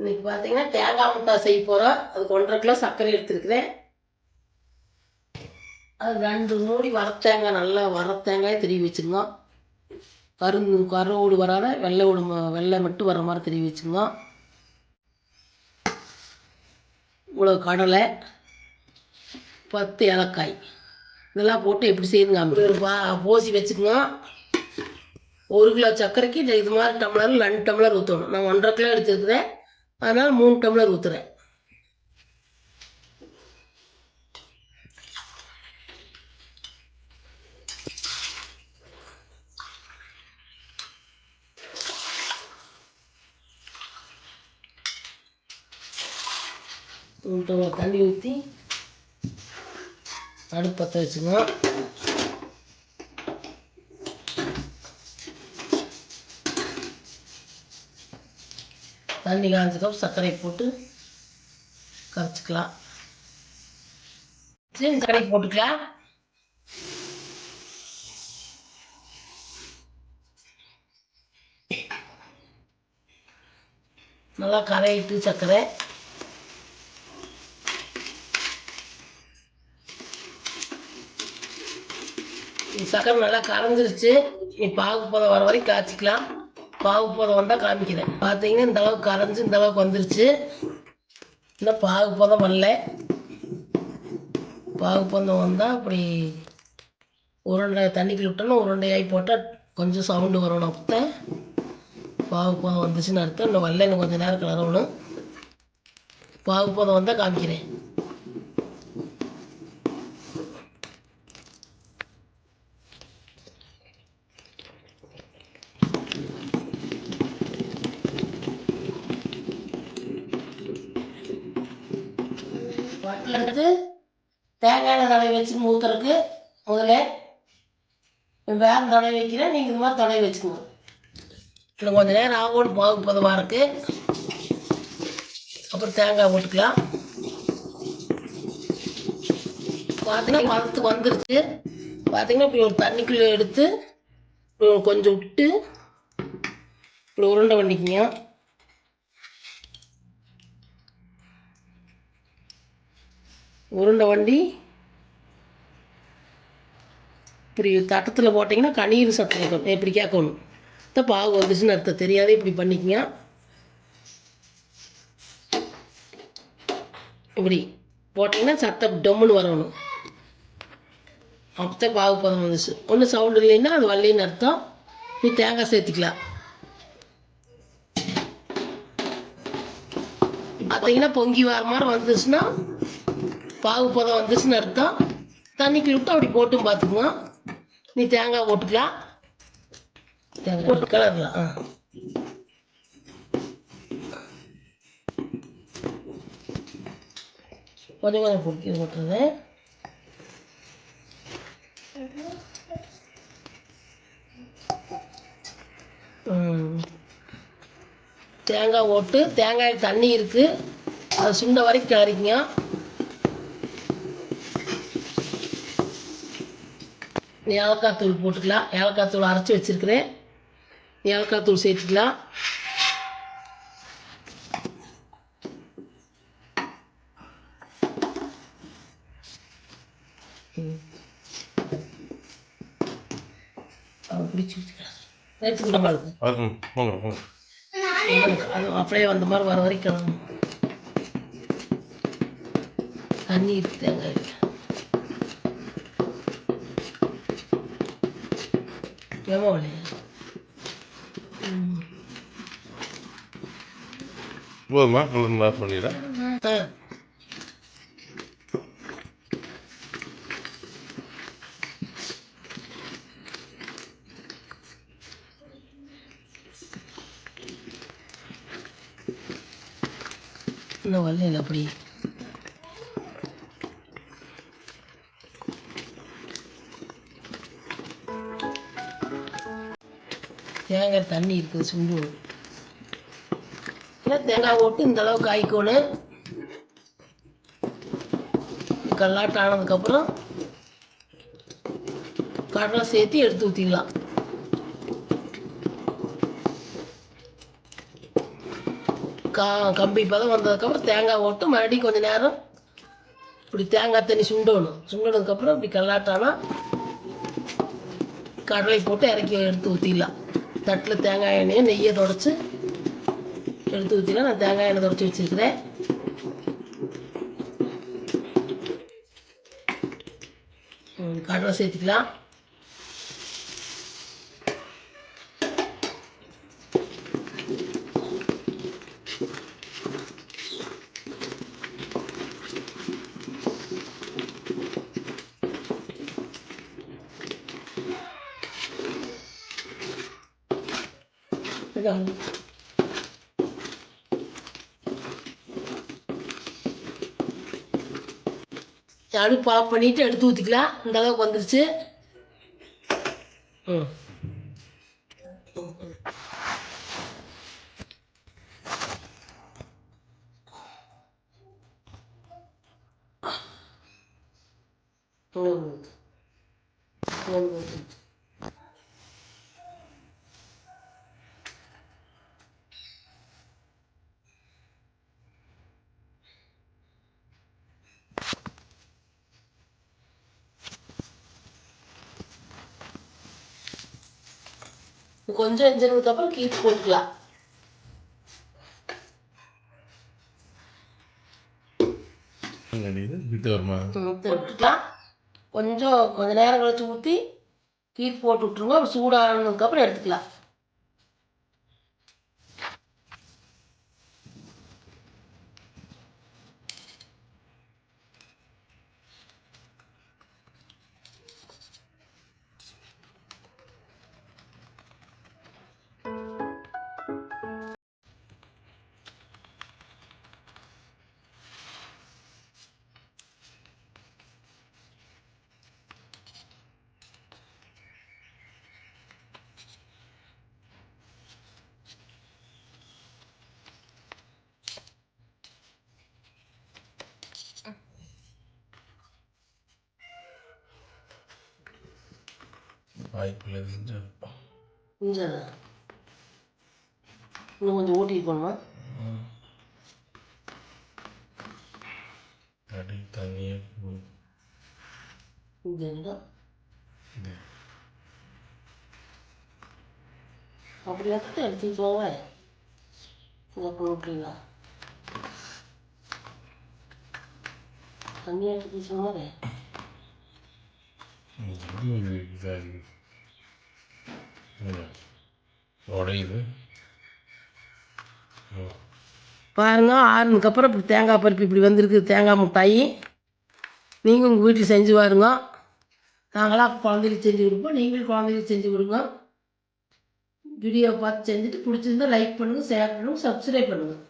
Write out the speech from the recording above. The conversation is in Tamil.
இன்னைக்கு பார்த்தீங்கன்னா தேங்காய் முட்டாய் செய்ய போகிறோம் அதுக்கு ஒன்றரை கிலோ சர்க்கரை எடுத்துருக்குறேன். அது ரெண்டு மூடி வர தேங்காய் நல்லா வர தேங்காய் திருவி வச்சுருங்க கருந்து கருவோடு வராத வெள்ளை ஓடு ம- வெள்ளை மட்டும் வர மாதிரி திருவி வச்சுருங்க இவ்வளோ கடலை பத்து ஏலக்காய். இதெல்லாம் போட்டு எப்படி செய்யுதுங்க அப்படி ஒரு பா போசி வச்சுக்கோங்க ஒரு கிலோ சர்க்கரைக்கு இந்த இது மாதிரி டம்ளர் ரெண்டு டம்ளர் ஊற்றணும் நான் ஒன்றரை கிலோ எடுத்துருக்குறேன். அதனால் மூணு டம்ளர் ஊற்றுறேன் மூணு டம்ளர் தண்ணி ஊற்றி அடுப்பு பற்ற தண்ணி காய்ஞ்சதும் சர்க்கரை போட்டு கரைச்சிக்கலாம். சரி சர்க்கரை போட்டுக்கலாம். நல்லா கரையிட்டு சர்க்கரை. சர்க்கரை சக்கரை நல்லா கரைஞ்சிருச்சு. நீ பாகு போத வர வரைக்கும் காய்ச்சிக்கலாம். பாகு பதம் வந்தால் காமிக்கிறேன் பார்த்தீங்கன்னா இந்த அளவுக்கு கரைஞ்சி இந்த அளவுக்கு வந்துருச்சு. இன்னும் பாகு பதம் வரல. பாகு பதம் வந்தால் அப்படி உருண்டை தண்ணிக்குள்ள விட்டோன்னா உருண்டையாகி போட்டால் கொஞ்சம் சவுண்டு வரணும் அப்போ. பாகு பதம் வந்துச்சுன்னு அர்த்தம். இன்னும் வரல இன்னும் கொஞ்சம் நேரம் கிளறணும். பாகு பதம் வந்தால் காமிக்கிறேன். எடுத்து தேங்காய் தடவை வச்சு ஊற்றுறதுக்கு முதல்ல வேறு தடவை வைக்கிறேன். நீங்கள் இது மாதிரி தடவை வச்சுக்கோங்க. இன்னும் கொஞ்சம் நேரம் ஆகும் பாகு பதமாக இருக்குது அப்புறம் தேங்காய் போட்டுக்கலாம். பார்த்தீங்கன்னா பதத்துக்கு வந்துருச்சு. பார்த்தீங்கன்னா இப்படி ஒரு தண்ணிக்குள்ளே எடுத்து கொஞ்சம் விட்டு இப்படி உருண்டை பண்ணிக்கங்க. உருண்டை வண்டி. இப்படி தட்டத்தில் போட்டிங்கன்னா கண்ணீர் சத்தம் இருக்கும் இப்படி கேட்கணும். தான் பாகு வந்துச்சுன்னு அர்த்தம். தெரியாது இப்படி பண்ணிக்கங்க. இப்படி போட்டிங்கன்னா சத்தம் டம்முன்னு வரணும். அப்போ பாகு பதம் வந்துச்சு. ஒன்றும் சவுண்டு இல்லைன்னா அது வரலின்னு அர்த்தம். நீ தேங்காய் சேர்த்துக்கலாம். பார்த்தீங்கன்னா பொங்கி வர மாதிரி வந்துச்சுன்னா பாகு பதம் வந்துச்சுன்னு அர்த்தம். தண்ணிக்கு விட்டு அப்படி போட்டும் பார்த்துக்குங்க நீ தேங்காய் போட்டுக்கலாம் தேங்காய் போட்டு கலரலாம் ஆ. கொஞ்சம் கொஞ்சம் பொடிக்க போட்டுருது ம். தேங்காய் போட்டு தேங்காய் தண்ணி இருக்குது அது சுண்ட வரைக்கும் கிளறிக்கங்க ஏலக்காய் தூள் போட்டுக்கலாம். ஏலக்காய் தூள் அரைச்சி வச்சுருக்கிறேன். ஏலக்காய் தூள் சேர்த்துக்கலாம். அது அப்படியே வந்த மாதிரி வர வரைக்கும் தண்ணி இருக்கு தேங்காய் ஏமா வழியா போதுமா நல்லா நல்லா பண்ணிடுறேன் ஆ இன்னும் வரல அப்படி தேங்காய் தண்ணி இருக்குது சுண்டு இல்லை தேங்காய் போட்டு இந்த அளவுக்கு ஆயிக்கணும் கல்லாட்டம் ஆனதுக்கப்புறம் கடலை சேர்த்து எடுத்து ஊற்றிக்கலாம் கா கம்பி பதம் வந்ததுக்கப்புறம் தேங்காய் போட்டு மறுபடியும் கொஞ்சம் நேரம் இப்படி தேங்காய் தண்ணி சுண்டணும். சுண்டனதுக்கப்புறம் இப்படி கல்லாட்டானா கடலை போட்டு இறக்கி எடுத்து ஊற்றிடலாம் தட்டில் தேங்காய் எண்ணெயை நெய்யை தொடச்சி எடுத்து ஊற்றிலாம் நான் தேங்காய் எண்ணெய் தொடச்சி வச்சுருக்கிறேன். கடலை சேர்த்துக்கலாம். இதான். அடுப்பு ஆஃப் பண்ணிட்டு எடுத்து ஊற்றிக்கலாம் இந்த அளவுக்கு வந்துருச்சு ம் ம். ம். கொஞ்சம் எஞ்சினதுக்கு அப்புறம் கீத்து போட்டுக்கலாம். விட்டுக்கலாம் கொஞ்சம் கொஞ்ச நேரம் கழிச்சு ஊற்றி கீத்து போட்டு அப்புறம் சூடானதுக்கப்புறம் எடுத்துக்கலாம். வாய்ப்பில்லை செஞ்சு கொஞ்சம் இன்னும் கொஞ்சம் ஊட்டிட்டு போகணுமா? அடி தண்ணியே அப்படி எடுத்து எடுத்துட்டு போவேன் இதை போட்டுங்களா தண்ணி எடுத்து சொன்னாரே இதாக உடையுது. பாருங்க ஆறுனதுக்கப்புறம் இப்படி தேங்காய் பருப்பு இப்படி வந்திருக்கு தேங்காய் மிட்டாயி. நீங்கள் உங்கள் வீட்டில் செஞ்சு பாருங்க. நாங்களாம் குழந்தைகளுக்கு செஞ்சு கொடுப்போம். நீங்களும் குழந்தைகளுக்கு செஞ்சு கொடுங்க. வீடியோ பார்த்து செஞ்சுட்டு பிடிச்சிருந்தா லைக் பண்ணுங்கள் ஷேர் பண்ணுங்கள் சப்ஸ்கிரைப் பண்ணுங்கள்